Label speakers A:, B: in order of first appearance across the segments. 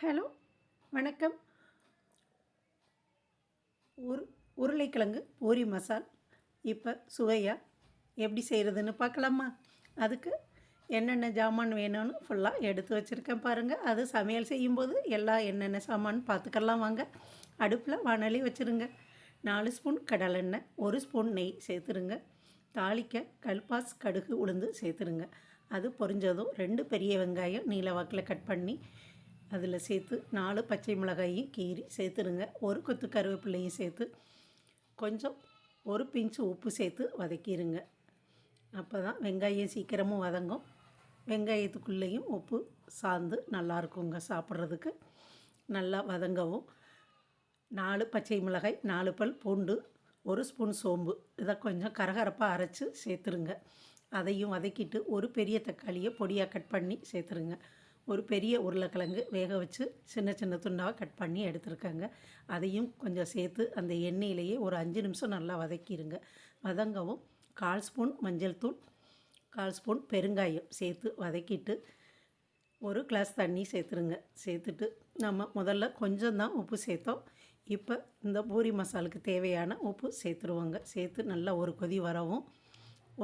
A: Hello வணக்கம். உரு உருளைக்கிழங்கு பூரி மசால் இப்போ சுவையாக எப்படி செய்கிறதுன்னு பார்க்கலாமா? அதுக்கு என்னென்ன ஜாமான் வேணும்னு ஃபுல்லாக எடுத்து வச்சுருக்கேன் பாருங்கள் அது சமையல் செய்யும்போது எல்லாம் என்னென்ன சாமான் பார்த்துக்கலாம் வாங்க. அடுப்பில் வானலி வச்சுருங்க. நாலு ஸ்பூன் கடலெண்ணெய் ஒரு ஸ்பூன் நெய் சேர்த்துருங்க. தாளிக்க கல்பாஸ் கடுகு உளுந்து சேர்த்துருங்க. அது பொரிஞ்சதும் ரெண்டு பெரிய வெங்காயம் நீல வாக்கில் கட் பண்ணி அதில் சேர்த்து நாலு பச்சை மிளகாயும் கீறி சேர்த்துருங்க. ஒரு கொத்து கருவேப்பிலையும் சேர்த்து கொஞ்சம் ஒரு பிஞ்சு உப்பு சேர்த்து வதக்கிடுங்க அப்போ தான் வெங்காயம் சீக்கிரமும் வதங்கும். வெங்காயத்துக்குள்ளேயும் உப்பு சார்ந்து நல்லா இருக்குங்க சாப்பிட்றதுக்கு. நல்லா வதங்கவும். நாலு பச்சை மிளகாய் நாலு பல் பூண்டு ஒரு ஸ்பூன் சோம்பு. இதை கொஞ்சம் கரகரப்பாக அரைச்சி சேர்த்துருங்க. அதையும் வதக்கிட்டு ஒரு பெரிய தக்காளியை பொடியாக கட் பண்ணி சேர்த்துருங்க. ஒரு பெரிய உருளைக்கிழங்கு வேக வச்சு சின்ன சின்ன துண்டாக கட் பண்ணி எடுத்துருக்காங்க. அதையும் கொஞ்சம் சேர்த்து அந்த எண்ணெயிலேயே ஒரு அஞ்சு நிமிஷம் நல்லா வதக்கிடுங்க வதங்கவும் கால் ஸ்பூன் மஞ்சள் தூள் கால் ஸ்பூன் பெருங்காயம் சேர்த்து வதக்கிட்டு ஒரு கிளாஸ் தண்ணி சேர்த்துருங்க. சேர்த்துட்டு நம்ம முதல்ல கொஞ்சம் தான் உப்பு சேர்த்தோம். இப்போ இந்த பூரி மசாலுக்கு தேவையான உப்பு சேர்த்துருவோங்க. சேர்த்து நல்லா ஒரு கொதி வரவும்.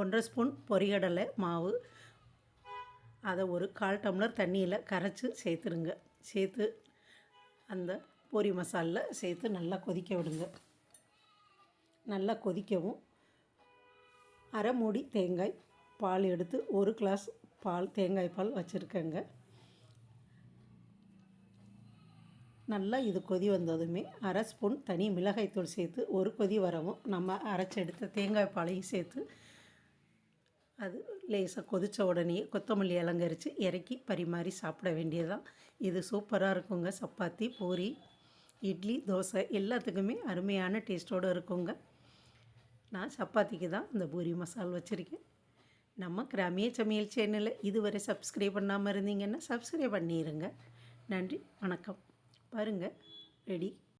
A: ஒன்றரை ஸ்பூன் பொரிகடலை மாவு அதை ஒரு கால் டம்ளர் தண்ணியில் கரைச்சி சேர்த்துருங்க சேர்த்து அந்த பூரி மசாலில் சேர்த்து நல்லா கொதிக்க விடுங்க. நல்லா கொதிக்கவும். அரை மூடி தேங்காய் பால் எடுத்து ஒரு கிளாஸ் பால் தேங்காய் பால் வச்சுருக்கேங்க. நல்லா இது கொதி வந்ததுமே அரை ஸ்பூன் தனி மிளகாய்த்தூள் சேர்த்து ஒரு கொதி வரவும் நம்ம அரைச்செடுத்த தேங்காய் பாலையும் சேர்த்து அது லேசாக கொதித்த உடனே கொத்தமல்லி அலங்கரித்து இறக்கி பரிமாறி சாப்பிட வேண்டியதுதான். இது சூப்பராக இருக்குங்க. சப்பாத்தி பூரி இட்லி தோசை எல்லாத்துக்குமே அருமையான டேஸ்ட்டோடு இருக்குங்க. நான் சப்பாத்திக்கு தான் இந்த பூரி மசால் வச்சுருக்கேன். நம்ம கிராமிய சமையல் சேனலை இதுவரை சப்ஸ்கிரைப் பண்ணாமல் இருந்தீங்கன்னா சப்ஸ்கிரைப் பண்ணிடுங்க நன்றி வணக்கம். பாருங்கள் ரெடி.